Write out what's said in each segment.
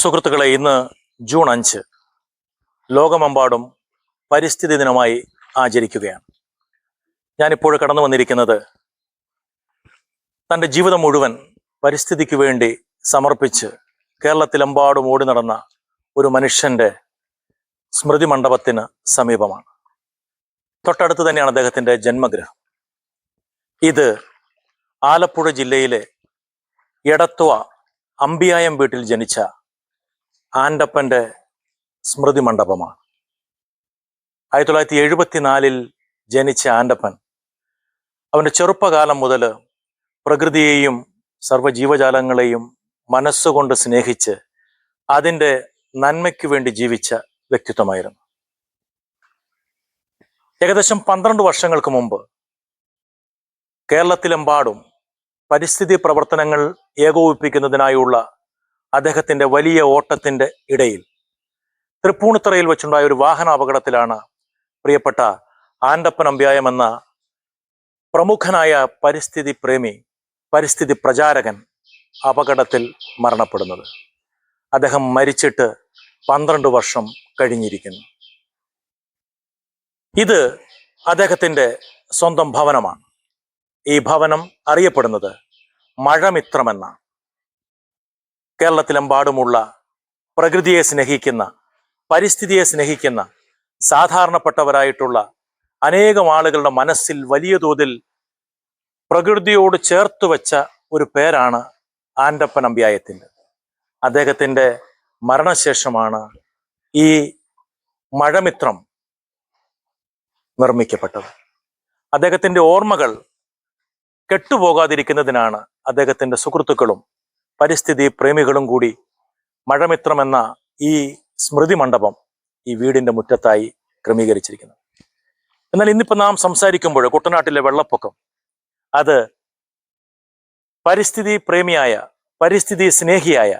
സുഹൃത്തുക്കളെ ഇന്ന് ജൂൺ അഞ്ച് ലോകമെമ്പാടും പരിസ്ഥിതി ദിനമായി ആചരിക്കുകയാണ്. ഞാനിപ്പോൾ കടന്നു വന്നിരിക്കുന്നത് തന്റെ ജീവിതം മുഴുവൻ പരിസ്ഥിതിക്ക് വേണ്ടി സമർപ്പിച്ച് കേരളത്തിലെമ്പാടും ഓടി നടന്ന ഒരു മനുഷ്യന്റെ സ്മൃതി മണ്ഡപത്തിന് സമീപമാണ്. തൊട്ടടുത്ത് തന്നെയാണ് അദ്ദേഹത്തിന്റെ ജന്മഗ്രഹം. ഇത് ആലപ്പുഴ ജില്ലയിലെ എടത്വ അമ്പിയായം വീട്ടിൽ ജനിച്ച ആൻഡപ്പന്റെ സ്മൃതി മണ്ഡപമാണ്. ആയിരത്തി തൊള്ളായിരത്തി എഴുപത്തിനാലിൽ ജനിച്ച ആൻഡപ്പൻ അവന്റെ ചെറുപ്പകാലം മുതൽ പ്രകൃതിയെയും സർവജീവജാലങ്ങളെയും മനസ്സുകൊണ്ട് സ്നേഹിച്ച് അതിന്റെ നന്മയ്ക്കു വേണ്ടി ജീവിച്ച വ്യക്തിത്വമായിരുന്നു. ഏകദേശം പന്ത്രണ്ട് വർഷങ്ങൾക്ക് മുമ്പ് കേരളത്തിലെമ്പാടും പരിസ്ഥിതി പ്രവർത്തനങ്ങൾ ഏകോപിപ്പിക്കുന്നതിനായുള്ള അദ്ദേഹത്തിന്റെ വലിയ ഓട്ടത്തിന്റെ ഇടയിൽ. തൃപ്പൂണിത്തറയിൽ വെച്ചുണ്ടായ ഒരു വാഹന അപകടത്തിലാണ് പ്രിയപ്പെട്ട ആൻഡപ്പൻ അമ്പ്യായം എന്ന പ്രമുഖനായ പരിസ്ഥിതി പ്രേമി പരിസ്ഥിതി പ്രചാരകൻ അപകടത്തിൽ മരണപ്പെടുന്നത്. അദ്ദേഹം മരിച്ചിട്ട് പന്ത്രണ്ട് വർഷം കഴിഞ്ഞിരിക്കുന്നു. ഇത് അദ്ദേഹത്തിന്റെ സ്വന്തം ഭവനമാണ്. ഈ ഭവനം അറിയപ്പെടുന്നത് മഴമിത്രമെന്നാണ്. കേരളത്തിലെമ്പാടുമുള്ള പ്രകൃതിയെ സ്നേഹിക്കുന്ന പരിസ്ഥിതിയെ സ്നേഹിക്കുന്ന സാധാരണപ്പെട്ടവരായിട്ടുള്ള അനേകം ആളുകളുടെ മനസ്സിൽ വലിയ തോതിൽ പ്രകൃതിയോട് ചേർത്ത് വെച്ച ഒരു പേരാണ് ആൻഡപ്പൻ അമ്പ്യായത്തിന്റെ. അദ്ദേഹത്തിന്റെ മരണശേഷമാണ് ഈ മഴമിത്രം നിർമ്മിക്കപ്പെട്ടത്. അദ്ദേഹത്തിന്റെ ഓർമ്മകൾ കെട്ടുപോകാതിരിക്കുന്നതിനാണ് അദ്ദേഹത്തിന്റെ സുഹൃത്തുക്കളും പരിസ്ഥിതി പ്രേമികളും കൂടി മഴമിത്രം എന്ന ഈ സ്മൃതി മണ്ഡപം ഈ വീടിന്റെ മുറ്റത്തായി ക്രമീകരിച്ചിരിക്കുന്നത് എന്നാൽ ഇന്നിപ്പോൾ നാം സംസാരിക്കുമ്പോൾ കുട്ടനാട്ടിലെ വെള്ളപ്പൊക്കം അത് പരിസ്ഥിതി പ്രേമിയായ പരിസ്ഥിതി സ്നേഹിയായ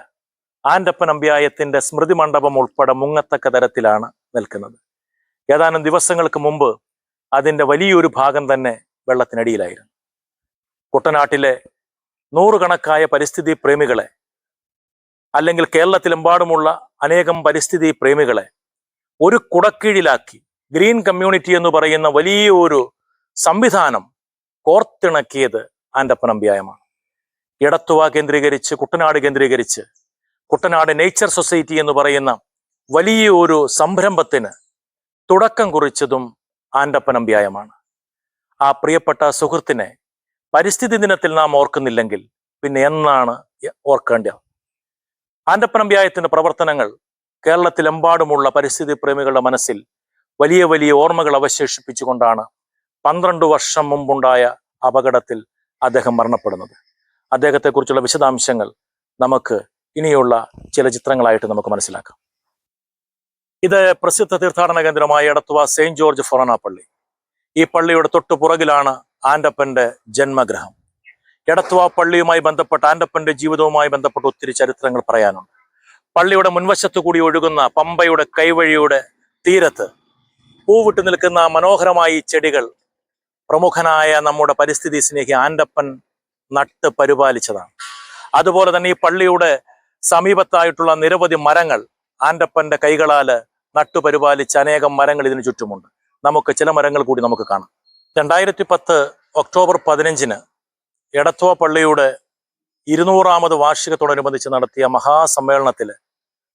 ആൻഡപ്പൻ അമ്പ്യായത്തിന്റെ സ്മൃതി മണ്ഡപം ഉൾപ്പെടെ മുങ്ങത്തക്ക തരത്തിലാണ് നിൽക്കുന്നത്. ഏതാനും ദിവസങ്ങൾക്ക് മുമ്പ് അതിന്റെ വലിയൊരു ഭാഗം തന്നെ വെള്ളത്തിനടിയിലായിരുന്നു. കുട്ടനാട്ടിലെ നൂറുകണക്കായ പരിസ്ഥിതി പ്രേമികളെ അല്ലെങ്കിൽ കേരളത്തിലെമ്പാടുമുള്ള അനേകം പരിസ്ഥിതി പ്രേമികളെ ഒരു കുടക്കീഴിലാക്കി ഗ്രീൻ കമ്മ്യൂണിറ്റി എന്ന് പറയുന്ന വലിയൊരു സംവിധാനം കോർത്തിണക്കിയത് ആൻഡപ്പൻ അമ്പ്യായമാണ് എടത്തുവ കേന്ദ്രീകരിച്ച് കുട്ടനാട് കേന്ദ്രീകരിച്ച് കുട്ടനാട് നേച്ചർ സൊസൈറ്റി എന്ന് പറയുന്ന വലിയൊരു സംരംഭത്തിന് തുടക്കം കുറിച്ചതും ആൻഡപ്പൻ അമ്പ്യായമാണ് ആ പ്രിയപ്പെട്ട സുഹൃത്തിനെ പരിസ്ഥിതി ദിനത്തിൽ നാം ഓർക്കുന്നില്ലെങ്കിൽ പിന്നെ എന്നാണ് ഓർക്കേണ്ടത് ആന്റപ്പനമ്പ്യായത്തിന്റെ പ്രവർത്തനങ്ങൾ കേരളത്തിലെമ്പാടുമുള്ള പരിസ്ഥിതി പ്രേമികളുടെ മനസ്സിൽ വലിയ വലിയ ഓർമ്മകൾ അവശേഷിപ്പിച്ചുകൊണ്ടാണ് പന്ത്രണ്ട് വർഷം മുമ്പുണ്ടായ അപകടത്തിൽ അദ്ദേഹം മരണപ്പെടുന്നത്. അദ്ദേഹത്തെക്കുറിച്ചുള്ള വിശദാംശങ്ങൾ നമുക്ക് ഇനിയുള്ള ചില ചിത്രങ്ങളായിട്ട് നമുക്ക് മനസ്സിലാക്കാം. ഇത് പ്രസിദ്ധ തീർത്ഥാടന കേന്ദ്രമായ എടത്തുവ സെയിന്റ് ജോർജ് ഫൊറോണ പള്ളി ഈ പള്ളിയുടെ തൊട്ടു പുറകിലാണ് ആൻഡപ്പന്റെ ജന്മഗ്രഹം. എടത്തുവ പള്ളിയുമായി ബന്ധപ്പെട്ട ആന്റപ്പന്റെ ജീവിതവുമായി ബന്ധപ്പെട്ട് ഒത്തിരി ചരിത്രങ്ങൾ പറയാനുണ്ട്. പള്ളിയുടെ മുൻവശത്തു കൂടി ഒഴുകുന്ന പമ്പയുടെ കൈവഴിയുടെ തീരത്ത് പൂവിട്ട് നിൽക്കുന്ന മനോഹരമായ ചെടികൾ പ്രമുഖനായ നമ്മുടെ പരിസ്ഥിതി സ്നേഹി ആൻഡപ്പൻ നട്ട് പരിപാലിച്ചതാണ്. അതുപോലെ തന്നെ ഈ പള്ളിയുടെ സമീപത്തായിട്ടുള്ള നിരവധി മരങ്ങൾ ആന്റപ്പന്റെ കൈകളാൽ നട്ടുപരിപാലിച്ച അനേകം മരങ്ങൾ ഇതിനു ചുറ്റുമുണ്ട്. നമുക്ക് ചില മരങ്ങൾ കൂടി നമുക്ക് കാണാം. രണ്ടായിരത്തി പത്ത് ഒക്ടോബർ പതിനഞ്ചിന് എടത്വ പള്ളിയുടെ ഇരുന്നൂറാമത് വാർഷികത്തോടനുബന്ധിച്ച് നടത്തിയ മഹാസമ്മേളനത്തിൽ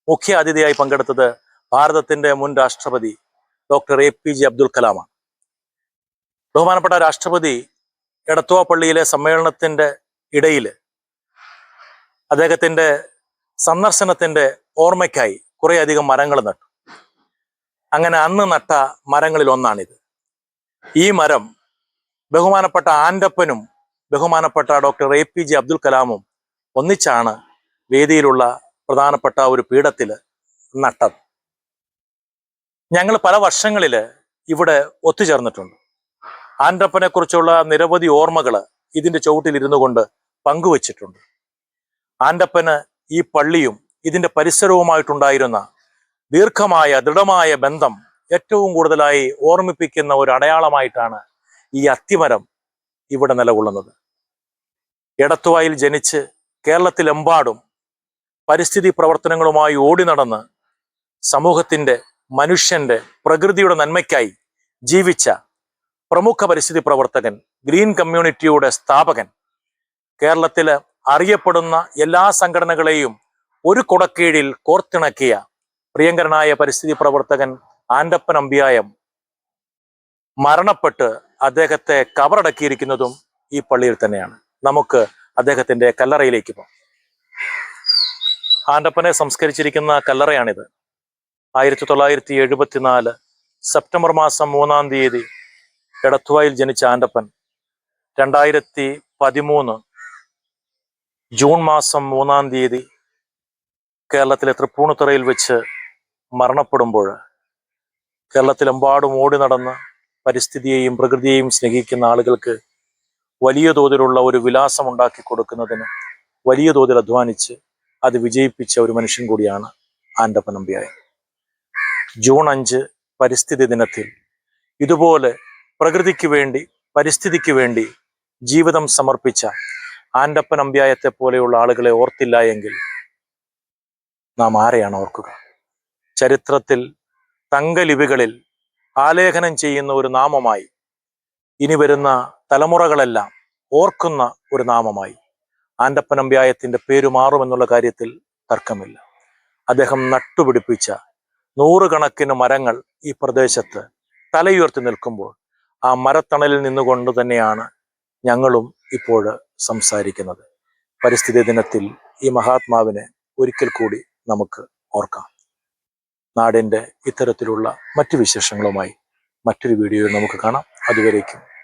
മുഖ്യ അതിഥിയായി പങ്കെടുത്തത് ഭാരതത്തിന്റെ മുൻ രാഷ്ട്രപതി doctor A P J Abdul കലാമാണ്. ബഹുമാനപ്പെട്ട രാഷ്ട്രപതി എടത്വ പള്ളിയിലെ സമ്മേളനത്തിന്റെ ഇടയിൽ അദ്ദേഹത്തിന്റെ സന്ദർശനത്തിന്റെ ഓർമ്മയ്ക്കായി കുറേയധികം മരങ്ങൾ നട്ടു. അങ്ങനെ അന്ന് നട്ട മരങ്ങളിൽ ഒന്നാണിത്. ഈ മരം ബഹുമാനപ്പെട്ട ആൻഡപ്പനും ബഹുമാനപ്പെട്ട doctor A P J Abdul കലാമും ഒന്നിച്ചാണ് വേദിയിലുള്ള പ്രധാനപ്പെട്ട ഒരു പീഠത്തിൽ നട്ടത്. ഞങ്ങൾ പല വർഷങ്ങളിൽ ഇവിടെ ഒത്തുചേർന്നിട്ടുണ്ട്. ആൻഡപ്പനെ കുറിച്ചുള്ള നിരവധി ഓർമ്മകൾ ഇതിന്റെ ചുവട്ടിൽ ഇരുന്നു കൊണ്ട് പങ്കുവച്ചിട്ടുണ്ട്. ആൻഡപ്പന് ഈ പള്ളിയും ഇതിന്റെ പരിസരവുമായിട്ടുണ്ടായിരുന്ന ദീർഘമായ ദൃഢമായ ബന്ധം ഏറ്റവും കൂടുതലായി ഓർമ്മിപ്പിക്കുന്ന ഒരു അടയാളമായിട്ടാണ് ഈ അത്തിമരം ഇവിടെ നിലകൊള്ളുന്നത്. എടത്തുവായിൽ ജനിച്ച് കേരളത്തിലെമ്പാടും പരിസ്ഥിതി പ്രവർത്തനങ്ങളുമായി ഓടി നടന്ന് സമൂഹത്തിന്റെ മനുഷ്യന്റെ പ്രകൃതിയുടെ നന്മയ്ക്കായി ജീവിച്ച പ്രമുഖ പരിസ്ഥിതി പ്രവർത്തകൻ ഗ്രീൻ കമ്മ്യൂണിറ്റിയുടെ സ്ഥാപകൻ കേരളത്തിലെ അറിയപ്പെടുന്ന എല്ലാ സംഘടനകളെയും ഒരു കുടക്കീഴിൽ കോർത്തിണക്കിയ പ്രിയങ്കരനായ പരിസ്ഥിതി പ്രവർത്തകൻ ആൻഡപ്പൻ അമ്പിയായം മരണപ്പെട്ട് അദ്ദേഹത്തെ കവറടക്കിയിരിക്കുന്നതും ഈ പള്ളിയിൽ തന്നെയാണ്. നമുക്ക് അദ്ദേഹത്തിന്റെ കല്ലറയിലേക്ക് പോകാം. ആൻഡപ്പനെ സംസ്കരിച്ചിരിക്കുന്ന കല്ലറയാണിത്. ആയിരത്തി തൊള്ളായിരത്തി എഴുപത്തിനാല് സെപ്റ്റംബർ മാസം മൂന്നാം തീയതി എടത്തുവായിൽ ജനിച്ച ആൻഡപ്പൻ രണ്ടായിരത്തി പതിമൂന്ന് ജൂൺ മാസം മൂന്നാം തീയതി കേരളത്തിലെ തൃപ്പൂണിത്തുറയിൽ വെച്ച് മരണപ്പെടുമ്പോൾ കേരളത്തിലെമ്പാടും ഓടി നടന്ന് പരിസ്ഥിതിയെയും പ്രകൃതിയെയും സ്നേഹിക്കുന്ന ആളുകൾക്ക് വലിയ തോതിലുള്ള ഒരു വിലാസം ഉണ്ടാക്കി കൊടുക്കുന്നതിന് വലിയ തോതിൽ അധ്വാനിച്ച് അത് വിജയിപ്പിച്ച ഒരു മനുഷ്യൻ കൂടിയാണ് ആൻഡപ്പൻ നമ്പ്യായൻ. ജൂൺ അഞ്ച് പരിസ്ഥിതി ദിനത്തിൽ ഇതുപോലെ പ്രകൃതിക്ക് വേണ്ടി പരിസ്ഥിതിക്ക് വേണ്ടി ജീവിതം സമർപ്പിച്ച ആൻഡപ്പൻ അമ്പ്യായത്തെ പോലെയുള്ള ആളുകളെ ഓർത്തില്ല എങ്കിൽ നാം ആരെയാണ് ഓർക്കുക? ചരിത്രത്തിൽ തങ്കലിപികളിൽ ആലേഖനം ചെയ്യുന്ന ഒരു നാമമായി. ഇനി വരുന്ന തലമുറകളെല്ലാം ഓർക്കുന്ന ഒരു നാമമായി. ആൻഡപ്പൻ അമ്പ്യായത്തിന്റെ പേര് മാറുമെന്നുള്ള കാര്യത്തിൽ തർക്കമില്ല. അദ്ദേഹം നട്ടുപിടിപ്പിച്ച നൂറുകണക്കിന് മരങ്ങൾ ഈ പ്രദേശത്ത് തലയുയർത്തി നിൽക്കുമ്പോൾ ആ മരത്തണലിൽ നിന്നുകൊണ്ട് തന്നെയാണ് ഞങ്ങളും ഇപ്പോൾ സംസാരിക്കുന്നത്. പരിസ്ഥിതി ദിനത്തിൽ ഈ മഹാത്മാവിനെ ഒരിക്കൽ കൂടി നമുക്ക് ഓർക്കാം. നാടിന്റെ ഇത്തരത്തിലുള്ള മറ്റു വിശേഷങ്ങളുമായി മറ്റൊരു വീഡിയോയിൽ നമുക്ക് കാണാം. അതുവരേക്കും